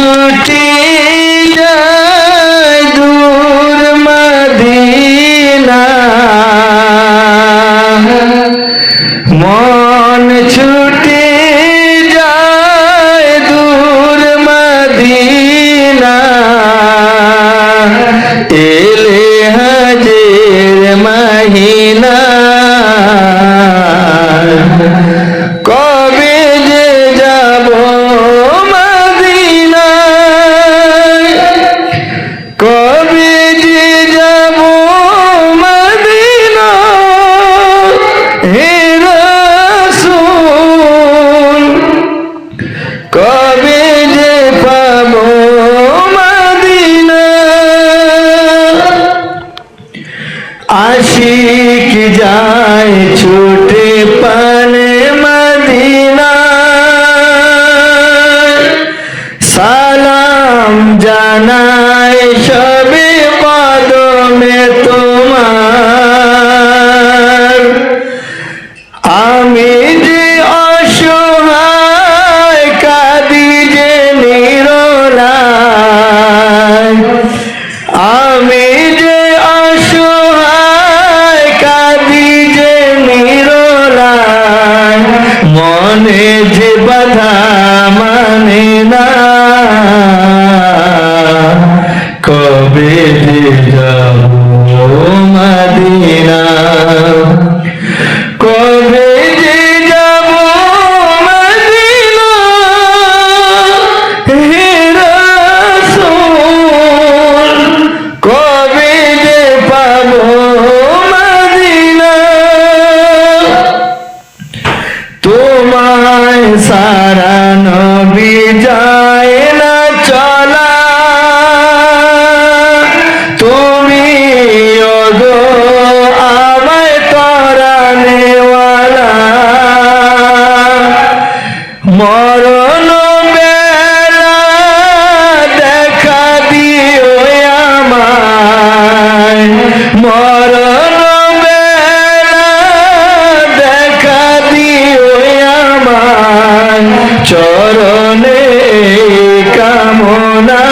ছুটি যায় দূর মদিনা মন ছুটি যায় দূর মদিনা এলে হাজের মহিনা আশিক যায় ছুটে পানে মদিনা সালাম জানায় মনে যে বাধা মানে না। সারা নবী চলা। তুমি ওগো আমায় তরানেওয়ালা। চরণে কামনা।